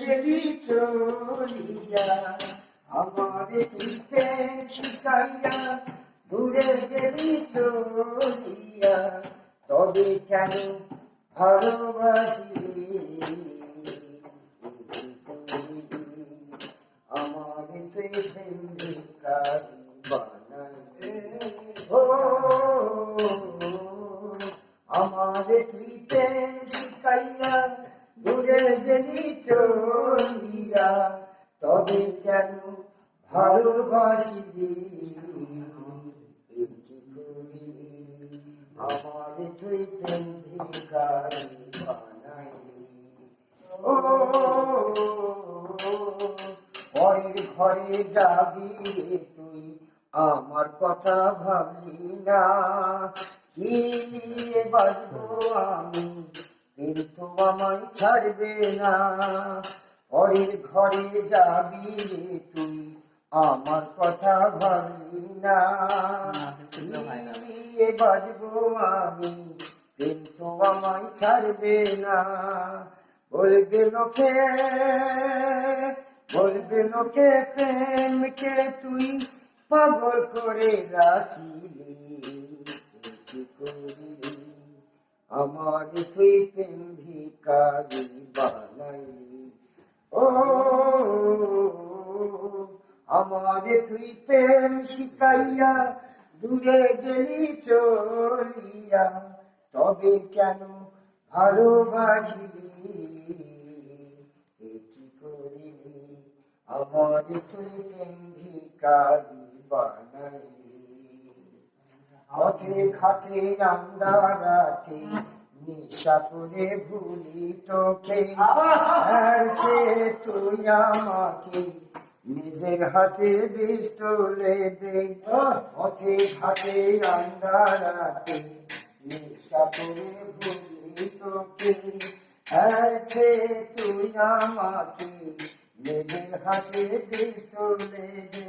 গেলি চলিয়া আমারে তুইতে শিখাইয়া দূরে গেলি চলিয়া তবে কেন ভালোবাসি আমারে তুই প্রেম ভিখারি বানাই ও, আমারে তুই প্রেম শিখাইয়া দূরে গেলি চলিয়া, তবে কেন ভালোবাসিবি কি করি আমারে তুই ও, পরের ঘরে যাবি তুই, আমার কথা ভাবলি না। কি নিয়ে বাঁচবো আমি? কিন্তু আমায় ছাড়বে না। পরের ঘরে যাবি রে তুই আমার কথা ভাবলি না। নিয়ে আমি কিন্তু আমায় ছাড়বে না। বলবে লোকে বলবে লোকে প্রেমকে তুই পাগল করে রাখিলি আমার তুই প্রেম ভিকারি বানাইলি ও আমার তুই প্রেম শিখাইয়া দূরে গেলি চলিয়া তবে কেন ভালোবাসিলি কি করিলি আমার তুই প্রেম ভিকারি বানাইলি পথে ঘাটে রান্দারাতে নিশা করে ভুলি তোকে। আর সে তুই আমাকে নিজের হাতে বিষ তুলে দে। পথে ঘাটে রান্দারাতে নিশা করে ভুলি তোকে। আর সে তুই আমাকে নিজের হাতে বিষ তুলে দে।